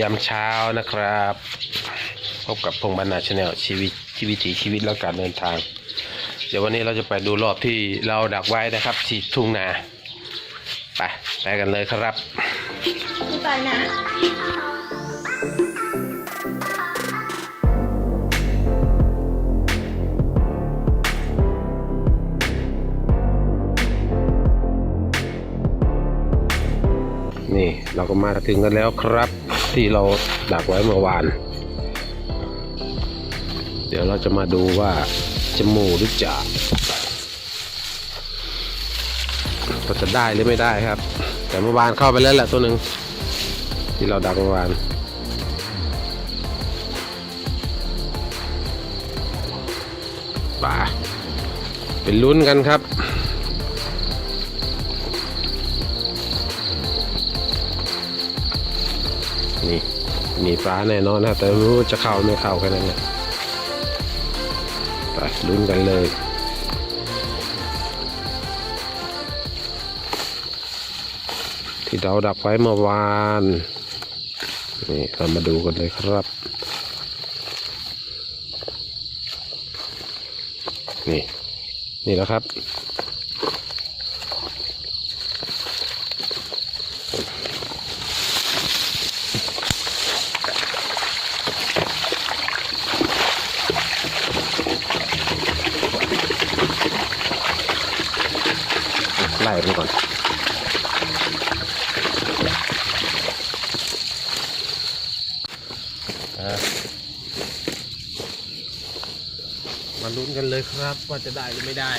ยามเช้านะครับ พบกับพงษ์บรรณาชาแนลชีวิตชีวิตถีชีวิตและการเดินทาง เดี๋ยววันนี้เราจะไปดูรอบที่เราดักไว้นะครับที่ทุ่งนาไปไปกันเลยครับไปนะนี่เราก็มาถึงกันแล้วครับ ที่เราดักไว้เมื่อวาน เดี๋ยวเราจะมาดูว่าจะหมูหรือจะก็จะได้หรือไม่ได้ครับ แต่เมื่อวานเข้าไปแล้วแหละตัวหนึ่งที่เราดักเมื่อวานป่าเป็นลุ้นกันครับ นี่มีปลาแน่นอนนะแต่ไม่รู้จะเข้าไม่เข้าแค่นั้นแหละไปลุ้นกันเลยที่เราดักไว้เมื่อวาน นี่เรามาดูกันเลยครับ นี่ นี่แหล้วครับ ไล่มันก่อน มา ลุ้นกันเลยครับ ว่าจะได้หรือไม่ได้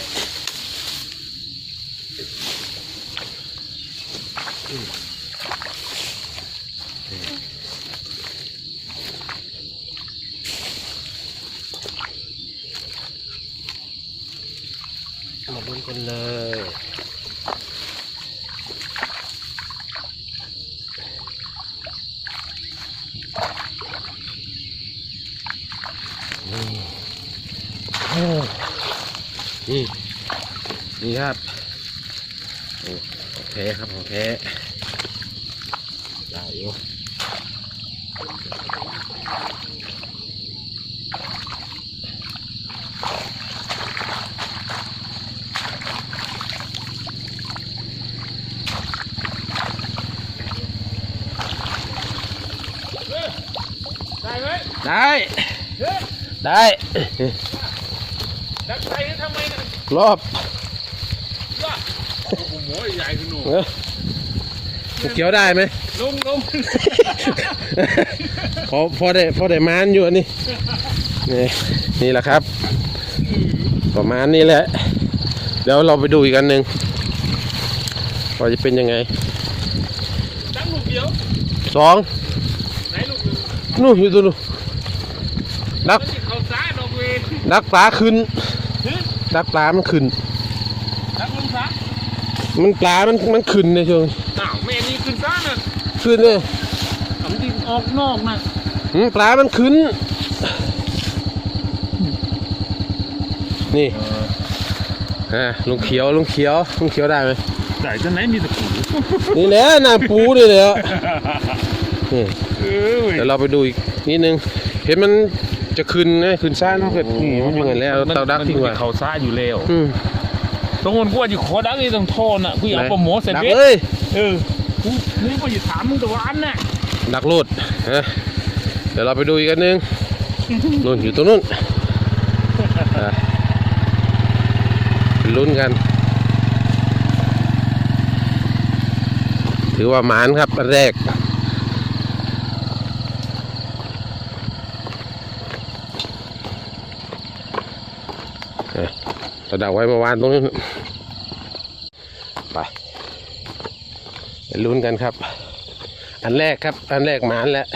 มาลุ้นกันเลย นี่ นี่ ครับโอ้โอเคครับโอเคได้อยู่ได้ได้ ดักไปทำไมเนี่ยรอบว่า โอ้โหใหญ่ขึ้นหนูเออมันเกี่ยวได้ไหมลงลงพอพอได้พอได้มานอยู่อันนี้นี่นี่แหละครับ ประมาณนี้แหละ เดี๋ยวเราไปดูอีกอันหนึ่งว่าจะเป็นยังไงตั้งลูกเดียวสองไหนลูกหนึ่งนู่นอยู่ตัวนู่นดักมันติดเขาซ้ายดอกเวรดักปลาขึ้นฮึดักปลามันขึ้นดักลงซ้าย มันปลา มันมันขึ้นในช่วงอ้าวแม่นี่ขึ้นซ้ายน่ะขึ้นเลยผมดินออกนอกนะหืมปลา มันขึ้น นี่อ่าลุงเขียวลุงเขียวลุงเขียวได้ไหมไหนจะไหนมีตะปูนี่แหละน้ำปูนี่แหละนี่เออเดี๋ยวเราไปดูอีกนิดนึง เห็นมันจะขึ้นนะขึ้นซ่าน้ำเกิดมันยังไงแล้วเตาดักทิ้งไว้เขาซ้ายอยู่แล้วอืม ตรงนั้นกูว่าจะขอดักนี่ตรงโทนอะกูอยากโปรโมทเสร็จดักเบ็เลยเออกูนี่กูจะถามมึงตะวันน่ะดักโลดฮะเดี๋ยวเราไปดูอีกอันนึงนู่นอยู่ตรงนู้นอะไปลุ้นกัน ถือว่าหมานครับอันแรก เอ้ยเราดักไว้เมื่อวานตรงนี้นไปไปลุ้นกันครับ อันแรกครับ อันแรกหมานแล้ว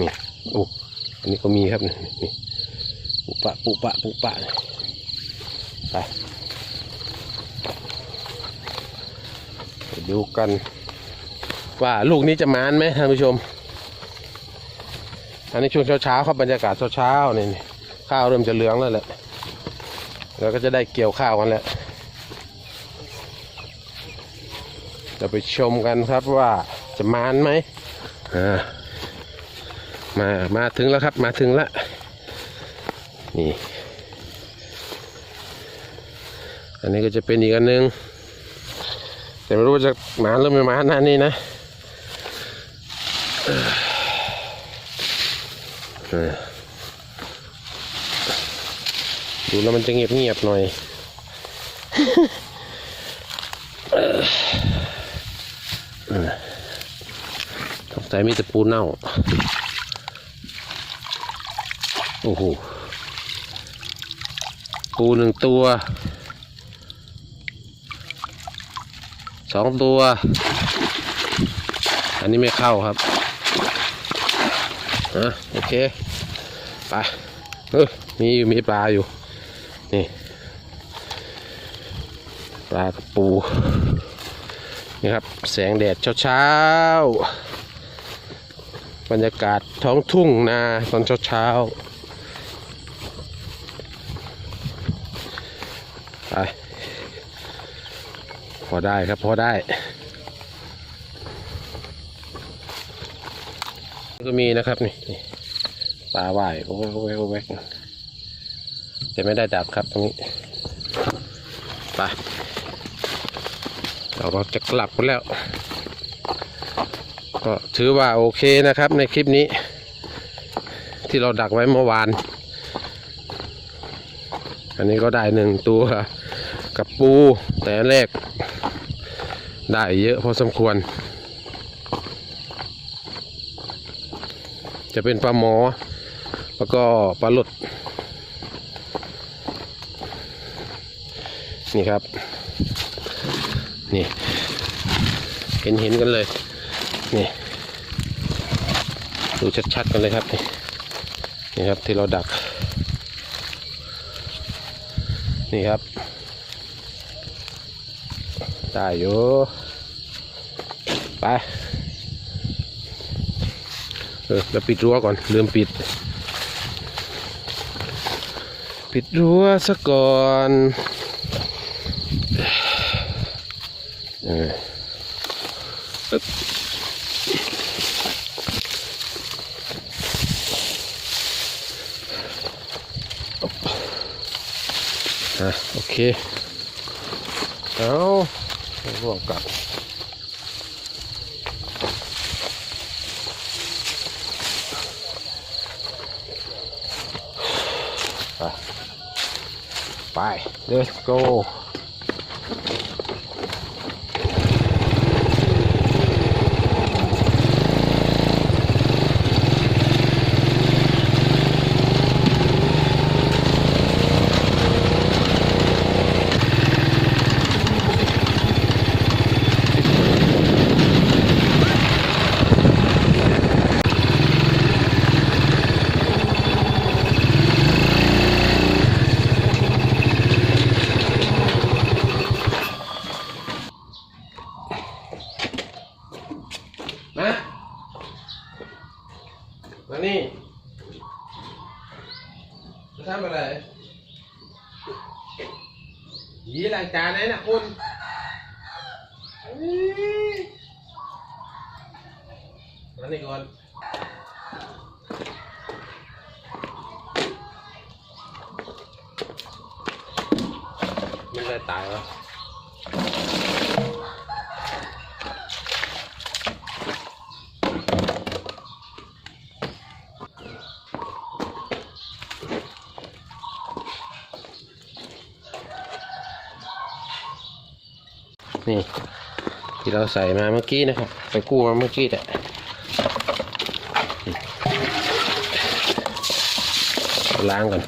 นี่โอ้อันนี้ก็มีครับนี่นปุปะปุปะปุปะไปไปดูกันว่าลูกนี้จะมานไหมท่านผู้ชม อันนี้ช่วงเช้าๆครับบรรยากาศเช้าๆนี่ข้าวเริ่มจะเหลืองแล้วแหละแล้วก็จะได้เกี่ยวข้าวกันแล้วเราไปชมกันครับว่าจะมานไหมมา มาถึงแล้วครับ มาถึงแล้วนี่ อันนี้ก็จะเป็นอีกอันหนึง แต่ไม่รู้ว่าจะมานหรือไม่มานนะนี่นะเออเออ ดูแล้วมันจะเงียบเงียบหน่อยเออเออสงสัยมีแต่ปูเน่า โอ้โห ปูหนึ่งตัว สองตัว อันนี้ไม่เข้าครับะโอเคไปเออมีอยู่มีปลาอยู่ นี่ ปลากระปู นี่ครับ แสงแดดเช้าๆ บรรยากาศท้องทุ่งนาตอนเช้าๆ ไป พอได้ครับ พอได้ ก็มีนะครับนี่ปลาว่ายโอ้ยโอ้ยโอ้ยแต่ไม่ได้ดับครับตรงนี้ไปเราจะกลับกันแล้ว ก็ถือว่าโอเคนะครับในคลิปนี้ ที่เราดักไว้เมื่อวาน อันนี้ก็ได้หนึ่งตัวกับปูแต่แรกได้เยอะพอสมควร จะเป็นปลาหมอ แล้วก็ปลาหลด นี่ครับ นี่ เห็นเห็นกันเลย นี่ ดูชัดๆกันเลยครับ นี่นี่ครับที่เราดัก นี่ครับ ได้อยู่ ไป เออแล้วปิดรั้วก่อน ลืมปิด ปิดรั้วซะก่อนเออโอเค เอาร่วมกับ ไป let's go ทำอะไรยีหลังจานไหนนะคุณอี้มานี่ก่อนมันเลยตายวะ นี่ ที่เราใส่มาเมื่อกี้นะครับ ไปกู้มาเมื่อกี้แหละล้างก่อน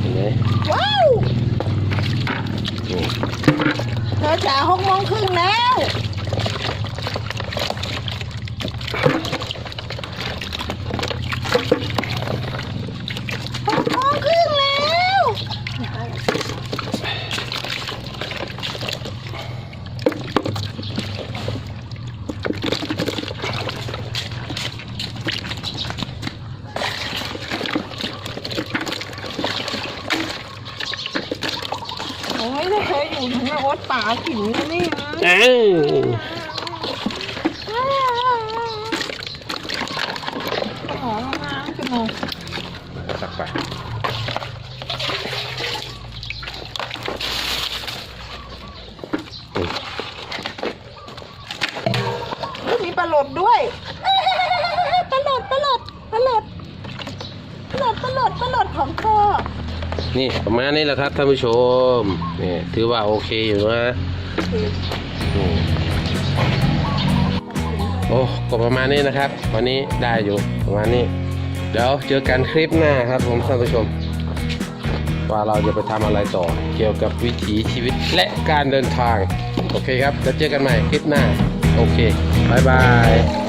เห็นไหม ว้าว นี่ เช้าหกโมงครึ่งแล้วหกโมงครึ่งแล้ว ดป่ากินนะนี่นะเอ้ยหอมมากจังเลยตักไปอุ๊ยมีปลาหลดด้วยปลาหลดปลาหลดปลาหลดปลาหลดปลาหลดปลาหลดของพ่อ นี่ประมาณนี้แหละครับท่านผู้ชมนี่ถือว่าโอเคอยู่นะโอ้ก็ประมาณนี้นะครับ วันนี้ได้อยู่ประมาณนี้ เดี๋ยวเจอกันคลิปหน้าครับผมท่านผู้ชม ว่าเราจะไปทำอะไรต่อ เกี่ยวกับวิถีชีวิตและการเดินทาง โอเคครับ แล้วเจอกันใหม่คลิปหน้า โอเคบายบาย